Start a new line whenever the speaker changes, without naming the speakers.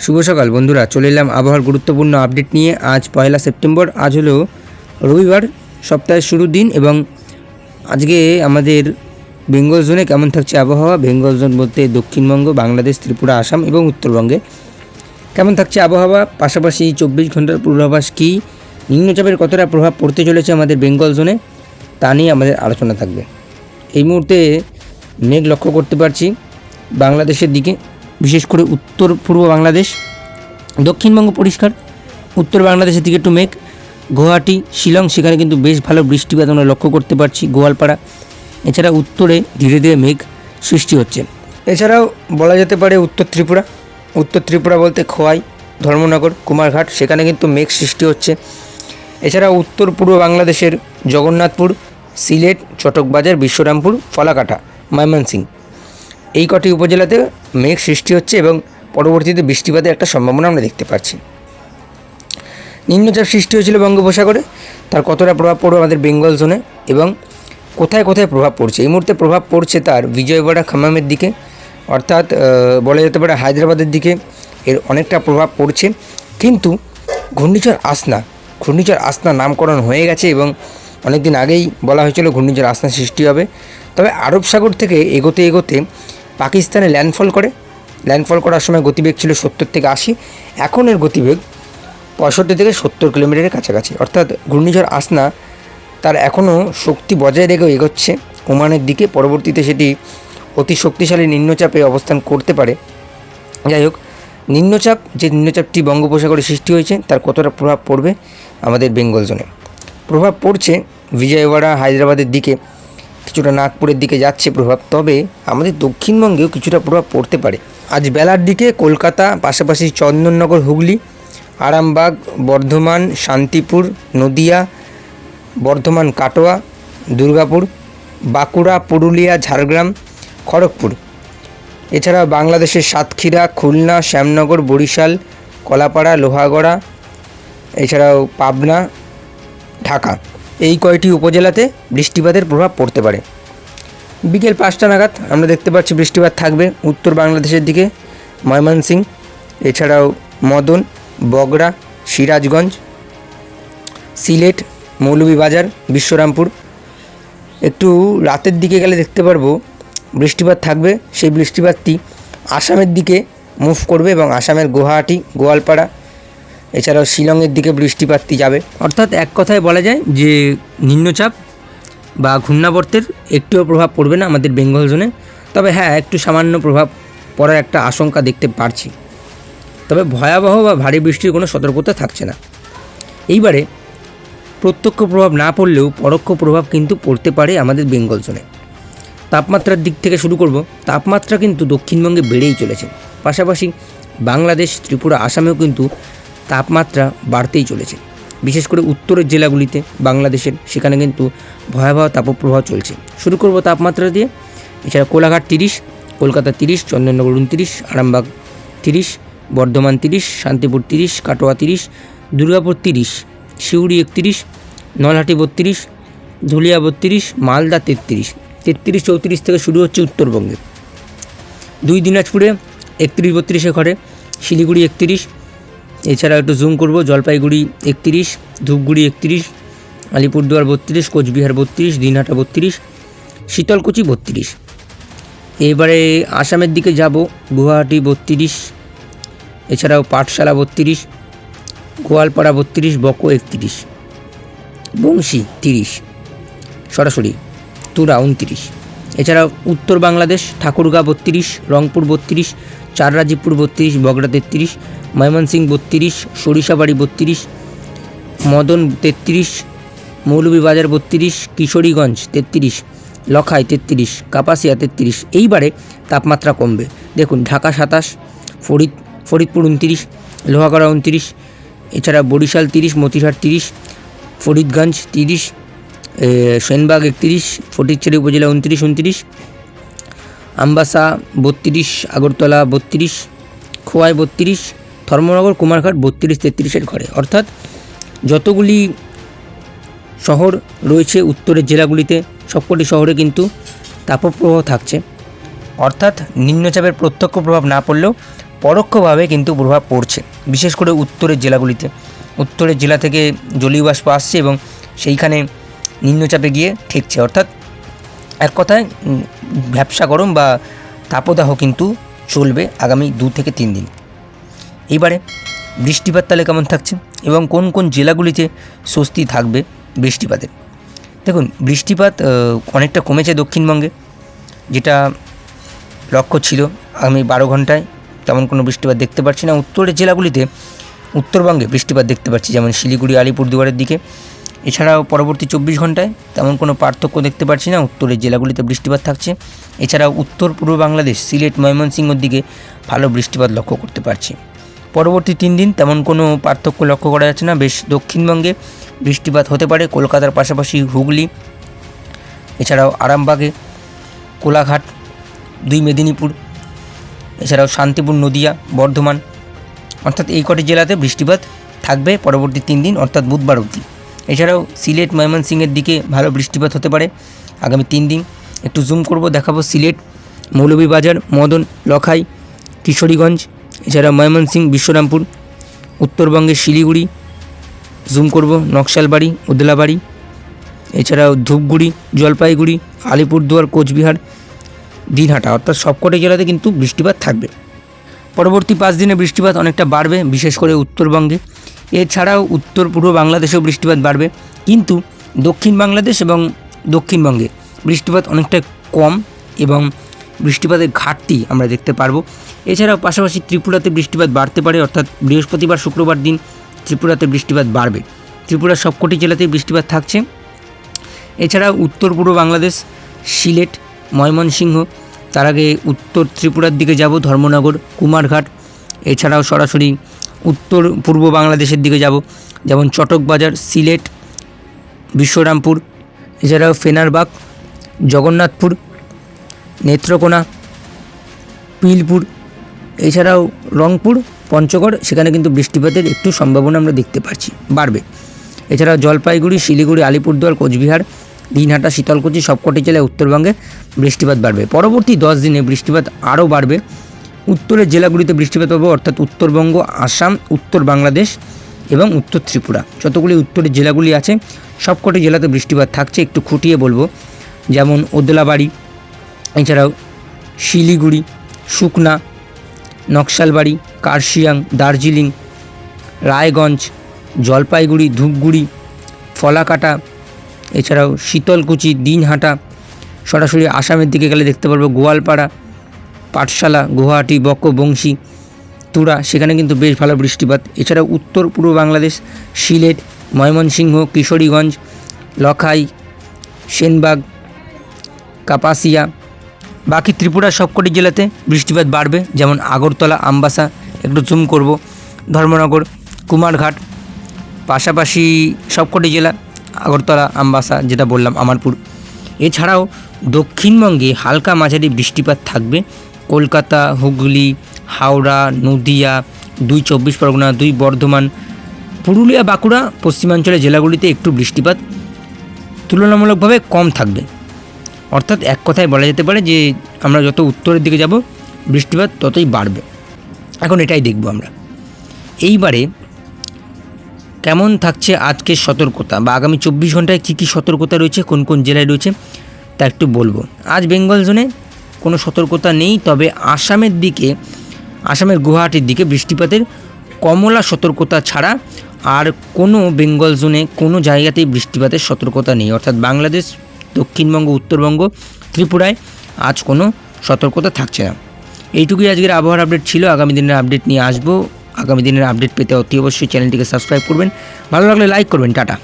শুভ সকাল, বন্ধুরা। চলে এলাম আবহাওয়ার গুরুত্বপূর্ণ আপডেট নিয়ে। আজ পয়লা সেপ্টেম্বর, আজ হলো রবিবার, সপ্তাহের শুরুর দিন এবং আজকে আমাদের বেঙ্গল জোনে কেমন থাকছে আবহাওয়া? বেঙ্গল জোন বলতে দক্ষিণবঙ্গ, বাংলাদেশ, ত্রিপুরা, আসাম এবং উত্তরবঙ্গে। কেমন থাকছে আবহাওয়া? পাশাপাশি চব্বিশ ঘণ্টার পূর্বাভাস কী? নিম্নচাপের কতটা প্রভাব পড়তে চলেছে আমাদের বেঙ্গল জোনে? তা নিয়ে আমাদের আলোচনা থাকবে। এই মুহূর্তে মেঘ লক্ষ্য করতে পারছি। বাংলাদেশের দিকে বিশেষ করে উত্তর পূর্ব বাংলাদেশ, দক্ষিণবঙ্গ পরিষ্কার, উত্তর বাংলাদেশের দিকে একটু মেঘ, গুয়াহাটি, শিলং, সেখানে কিন্তু বেশ ভালো বৃষ্টিপাত আমরা লক্ষ্য করতে পারছি, গোয়ালপাড়া। এছাড়া উত্তরে ধীরে ধীরে মেঘ সৃষ্টি হচ্ছে। এছাড়াও বলা যেতে পারে উত্তর ত্রিপুরা। উত্তর ত্রিপুরা বলতে খোয়াই, ধর্মনগর, কুমারঘাট, সেখানে কিন্তু মেঘ সৃষ্টি হচ্ছে। এছাড়া উত্তর পূর্ব বাংলাদেশের জগন্নাথপুর, সিলেট, চটকবাজার, বিশ্বরামপুর, ফলাকাটা, ময়মনসিংহ। এই কটি উপজেলাতে মেঘ সৃষ্টি হচ্ছে এবং পরবর্তীতে বৃষ্টিপাতের একটা সম্ভাবনা আমরা দেখতে পাচ্ছি। নিম্নচাপ সৃষ্টি হয়েছিল বঙ্গোপসাগরে। তার কতটা প্রভাব পড়বে আমাদের বেঙ্গল জোনে এবং কোথায় কোথায় প্রভাব পড়ছে? এই মুহূর্তে প্রভাব পড়ছে তার বিজয়বাড়া খাম্মামের দিকে। অর্থাৎ বলা যেতে পারে হায়দ্রাবাদের দিকে। এর অনেকটা প্রভাব পড়ছে। কিন্তু ঘূর্ণিঝড় আসনা ঘূর্ণিঝড় আসনা নামকরণ হয়ে গেছে এবং অনেক দিন আগেই বলা হয়েছিল ঘূর্ণিঝড় আসনা সৃষ্টি হবে। তবে আরব সাগর থেকে এগোতে এগোতে পাকিস্তানে ল্যান্ডফল করে। ল্যান্ডফল করার সময় গতিবেগ ছিল সত্তর থেকে আশি। এখন এর গতিবেগ পঁয়ষট্টি থেকে সত্তর কিলোমিটারের কাছাকাছি। অর্থাৎ ঘূর্ণিঝড় আসনা তার এখনও শক্তি বজায় রেখেও এগোচ্ছে। ওমানের দিকে পরবর্তীতে সেটি অতি শক্তিশালী নিম্নচাপে অবস্থান করতে পারে। যাই হোক, নিম্নচাপ, যে নিম্নচাপটি বঙ্গোপসাগরে সৃষ্টি হয়েছে, তার কতটা প্রভাব পড়বে আমাদের বেঙ্গল জোনে। প্রভাব পড়ছে বিজয়ওয়াড়া, হায়দ্রাবাদের দিকে। কিছুটা নাগপুরের দিকে যাচ্ছে প্রভাব, তবে আমাদের দক্ষিণবঙ্গেও কিছুটা প্রভাব পড়তে পারে। আজ বেলার দিকে কলকাতা, পাশাপাশি চন্দননগর, হুগলি, আরামবাগ, বর্ধমান, শান্তিপুর, নদিয়া, বর্ধমান, কাটোয়া, দুর্গাপুর, বাঁকুড়া, পুরুলিয়া, ঝাড়গ্রাম, খড়গপুর। এছাড়া বাংলাদেশের সাতক্ষীরা, খুলনা, শ্যামনগর, বরিশাল, কলাপাড়া, লোহাগড়া, এছাড়াও পাবনা, ঢাকা। এই কয়টি উপজেলাতে বৃষ্টিপাতের প্রভাব পড়তে পারে? বিকেল পাঁচটা নাগাদ আমরা দেখতে পাচ্ছি বৃষ্টিপাত থাকবে উত্তর বাংলাদেশের দিকে, ময়মনসিংহ, এছাড়াও মদন, বগড়া, সিরাজগঞ্জ, সিলেট, মৌলভীবাজার, বিশ্বরামপুর। একটু রাতের দিকে গেলে দেখতে পারব বৃষ্টিপাত থাকবে। সেই বৃষ্টিপাতটি আসামের দিকে মুভ করবে এবং আসামের গুয়াহাটি, গোয়ালপাড়া এছাড়াও শিলংয়ের দিকে বৃষ্টিপাতটি যাবে। অর্থাৎ এক কথায় বলা যায় যে নিম্নচাপ বা ঘূর্ণাবর্তের একটুও প্রভাব পড়বে না আমাদের বেঙ্গল জোনে। তবে হ্যাঁ একটু সামান্য প্রভাব পড়ার একটা আশঙ্কা দেখতে পারছি। তবে ভয়াবহ বা ভারী বৃষ্টির কোনো সতর্কতা থাকছে না। এইবারে প্রত্যক্ষ প্রভাব না পড়লেও পরোক্ষ প্রভাব কিন্তু পড়তে পারে আমাদের বেঙ্গল জোনে। তাপমাত্রার দিক থেকে শুরু করব। তাপমাত্রা কিন্তু দক্ষিণবঙ্গে বেড়েই চলেছে। পাশাপাশি বাংলাদেশ, ত্রিপুরা, আসামেও কিন্তু তাপমাত্রা বাড়তেই চলেছে। বিশেষ করে উত্তরের জেলাগুলিতে বাংলাদেশের সেখানে কিন্তু ভয়াবহ তাপপ্রবাহ চলছে। শুরু করব তাপমাত্রা দিয়ে। এছাড়া কোলাঘাট তিরিশ, কলকাতা তিরিশ, চন্দননগর উনতিরিশ, আরামবাগ তিরিশ, বর্ধমান তিরিশ, শান্তিপুর তিরিশ, কাটোয়া তিরিশ, দুর্গাপুর তিরিশ, সিউড়ি একতিরিশ, নলহাটি বত্রিশ, ধুলিয়া বত্রিশ, মালদা তেত্রিশ তেত্রিশ চৌত্রিশ থেকে শুরু হচ্ছে উত্তরবঙ্গে। দুই দিনাজপুরে একত্রিশ বত্রিশে ঘরে শিলিগুড়ি একত্রিশ এছাড়া একটু জুম করব, জলপাইগুড়ি একত্রিশ, ধূপগুড়ি একত্রিশ, আলিপুরদুয়ার বত্রিশ, কোচবিহার বত্রিশ, দিনহাটা বত্রিশ, শীতলকুচি বত্রিশ। এবারে আসামের দিকে যাব, গুয়াহাটি বত্রিশ, এছাড়াও পাঠশালা বত্রিশ, গোয়ালপাড়া বত্রিশ, বকো একত্রিশ, বংশী তিরিশ, সরাসরি তুরা উনত্রিশ। এছাড়াও উত্তর বাংলাদেশ, ঠাকুরগাঁ বত্রিশ, রংপুর বত্রিশ চাররাজিপুর বত্রিশ, বগড়া তেত্রিশ ময়মনসিংহ বত্রিশ, সরিষাবাড়ি বত্রিশ, মদন তেত্রিশ, মৌলভীবাজার বত্রিশ, কিশোরীগঞ্জ তেত্রিশ, লখাই তেত্রিশ, কাপাসিয়া তেত্রিশ। এইবারে তাপমাত্রা কমবে। দেখুন, ঢাকা সাতাশ, ফরিদ, ফরিদপুর উনত্রিশ, লোহাগড়া উনত্রিশ, এছাড়া বরিশাল তিরিশ মতিহাট তিরিশ, ফরিদগঞ্জ তিরিশ সেনবাগ একত্রিশ, ফটিকছড়ি উপজেলা উনত্রিশ উনত্রিশ, আমবাসা বত্রিশ, আগরতলা বত্রিশ, খোয়াই বত্রিশ ধর্মনগর কুমারঘাট বত্রিশ তেত্রিশের ঘরে। অর্থাৎ যতগুলি শহর রয়েছে উত্তরের জেলাগুলিতে সবকটি শহরে কিন্তু তাপপ্রবাহ থাকছে। অর্থাৎ নিম্নচাপের প্রত্যক্ষ প্রভাব না পড়লেও পরোক্ষভাবে কিন্তু প্রভাব পড়ছে বিশেষ করে উত্তরের জেলাগুলিতে। উত্তরের জেলা থেকে জলীয় বাষ্প আসছে এবং সেইখানে নিম্নচাপে গিয়ে ঠেকছে। অর্থাৎ এক কথায় উম, ভ্যাবসা গরম বা তাপদাহ কিন্তু চলবে আগামী দু থেকে তিন দিন। এইবারে বৃষ্টিপাত তাহলে কেমন থাকছে এবং কোন কোন জেলাগুলিতে স্বস্তি থাকবে বৃষ্টিপাতের দেখুন, বৃষ্টিপাত অনেকটা কমেছে দক্ষিণবঙ্গে, যেটা লক্ষ্য ছিল আমি বারো ঘন্টায়। তেমন কোনো বৃষ্টিপাত দেখতে পাচ্ছি না। উত্তরের জেলাগুলিতে উত্তরবঙ্গে বৃষ্টিপাত দেখতে পাচ্ছি, যেমন শিলিগুড়ি, আলিপুরদুয়ারের দিকে। এছাড়াও পরবর্তী চব্বিশ ঘন্টায় তেমন কোনো পার্থক্য দেখতে পাচ্ছি না। উত্তরের জেলাগুলিতে বৃষ্টিপাত থাকছে। এছাড়াও উত্তর পূর্ব বাংলাদেশ, সিলেট, ময়মনসিংহর দিকে ভালো বৃষ্টিপাত লক্ষ্য করতে পারছি। পরবর্তী তিন দিন তেমন কোনো পার্থক্য লক্ষ্য করা যাচ্ছে না। বেশ দক্ষিণবঙ্গে বৃষ্টিপাত হতে পারে, কলকাতার পাশাপাশি হুগলি, এছাড়াও আরামবাগে, কোলাঘাট, দুই মেদিনীপুর, এছাড়াও শান্তিপুর, নদিয়া, বর্ধমান, অর্থাৎ এই কটি জেলাতে বৃষ্টিপাত থাকবে পরবর্তী তিন দিন, অর্থাৎ বুধবার অবধি। এছাড়াও সিলেট, ময়মনসিংহের দিকে ভালো বৃষ্টিপাত হতে পারে আগামী তিন দিন। একটু জুম করব, দেখাবো সিলেট, মৌলভীবাজার, মদন, লখাই, কিশোরীগঞ্জ এছাড়া ময়মনসিংহ, বিশ্বরামপুর, উত্তরবঙ্গের শিলিগুড়ি, জুম করব, নকশালবাড়ি, উদলাবাড়ি, এছাড়াও ধূপগুড়ি, জলপাইগুড়ি, আলিপুরদুয়ার, কোচবিহার, দিনহাটা, অর্থাৎ সবকটি জেলাতে কিন্তু বৃষ্টিপাত থাকবে। পরবর্তী পাঁচ দিনে বৃষ্টিপাত অনেকটা বাড়বে, বিশেষ করে উত্তরবঙ্গে। এছাড়াও উত্তর পূর্ব বাংলাদেশেও বৃষ্টিপাত বাড়বে, কিন্তু দক্ষিণ বাংলাদেশ এবং দক্ষিণবঙ্গে বৃষ্টিপাত অনেকটা কম এবং বৃষ্টিপাতের ঘাটতি আমরা দেখতে পারব। এছাড়াও পাশাপাশি ত্রিপুরাতে বৃষ্টিপাত বাড়তে পারে, অর্থাৎ বৃহস্পতিবার, শুক্রবার দিন ত্রিপুরাতে বৃষ্টিপাত বাড়বে। ত্রিপুরার সবকটি জেলাতেই বৃষ্টিপাত থাকছে। এছাড়া উত্তর পূর্ব বাংলাদেশ, সিলেট, ময়মনসিংহ, তার আগে উত্তর ত্রিপুরার দিকে যাব, ধর্মনগর, কুমারঘাট, এছাড়াও সরাসরি উত্তর পূর্ব বাংলাদেশের দিকে যাব, যেমন চটকবাজার, সিলেট, বিশ্বরামপুর, এছাড়াও ফেনারবাগ, জগন্নাথপুর নেত্রকোনা, পিলপুর, এছাড়াও রংপুর, পঞ্চগড়, সেখানে কিন্তু বৃষ্টিপাতের একটু সম্ভাবনা আমরা দেখতে পাচ্ছি, বাড়বে। এছাড়াও জলপাইগুড়ি, শিলিগুড়ি, আলিপুরদুয়ার, কোচবিহার, দিনহাটা, শীতলকুচি সবকটি জেলায় উত্তরবঙ্গে বৃষ্টিপাত বাড়বে। পরবর্তী দশ দিনে বৃষ্টিপাত আরও বাড়বে। উত্তরের জেলাগুলিতে বৃষ্টিপাত পাবো অর্থাৎ উত্তরবঙ্গ, আসাম, উত্তর বাংলাদেশ এবং উত্তর ত্রিপুরা। যতগুলি উত্তরের জেলাগুলি আছে, সবকটি জেলাতে বৃষ্টিপাত থাকছে, একটু খুঁটিয়ে বলব। যেমন ওদলাবাড়ি এছাড়াও শিলিগুড়ি সুকনা নকশালবাড়ি, কার্শিয়াং, দার্জিলিং, রায়গঞ্জ, জলপাইগুড়ি, ধূপগুড়ি, ফলাকাটা, এছাড়াও শীতলকুচি, দিনহাটা, সরাসরি আসামের দিকে গেলে দেখতে পারব গোয়ালপাড়া, পাঠশালা, গুয়াহাটি বঙ্গবংশী তুরা, সেখানে কিন্তু বেশ ভালো বৃষ্টিপাত। এছাড়াও উত্তর পূর্ব বাংলাদেশ, সিলেট, ময়মনসিংহ, কিশোরীগঞ্জ, লখাই, সেনবাগ, কাপাসিয়া বাকি ত্রিপুরার সবকটি জেলাতে বৃষ্টিপাত বাড়বে, যেমন আগরতলা, আমবাসা, একটু জুম করব, ধর্মনগর, কুমারঘাট, পাশাপাশি সবকটি জেলা, আগরতলা, আমবাসা, যেটা বললাম, আমারপুর। এছাড়াও দক্ষিণবঙ্গে হালকা মাঝারি বৃষ্টিপাত থাকবে, কলকাতা, হুগলি, হাওড়া, নদিয়া, দুই চব্বিশ পরগনা, দুই বর্ধমান, পুরুলিয়া, বাঁকুড়া, পশ্চিমাঞ্চলের জেলাগুলিতে একটু বৃষ্টিপাত তুলনামূলকভাবে কম থাকবে। অর্থাৎ এক কথায় বলা যেতে পারে যে আমরা যত উত্তরের দিকে যাব, বৃষ্টিপাত ততই বাড়বে। এখন এটাই দেখব আমরা। এইবারে কেমন থাকছে আজকের সতর্কতা বা আগামী চব্বিশ ঘন্টায় কী কী সতর্কতা রয়েছে, কোন কোন জেলায় রয়েছে, তা একটু বলব। আজ বেঙ্গল জোনে কোনো সতর্কতা নেই, তবে আসামের দিকে, আসামের গুয়াহাটির দিকে বৃষ্টিপাতের কমলা সতর্কতা ছাড়া আর কোনো বেঙ্গল জোনে কোনো জায়গাতেই বৃষ্টিপাতের সতর্কতা নেই। অর্থাৎ বাংলাদেশ দক্ষিণবঙ্গ, উত্তরবঙ্গ, ত্রিপুরায় আজ কোনো সতর্কতা থাকছে না। এইটুকুই আজকের আবহাওয়ার আপডেট ছিল। আগামী দিনের আপডেট নিয়ে আসব। আগামী দিনের আপডেট পেতে অতি অবশ্যই চ্যানেলটিকে সাবস্ক্রাইব করবেন। ভালো লাগলে লাইক করবেন। টাটা।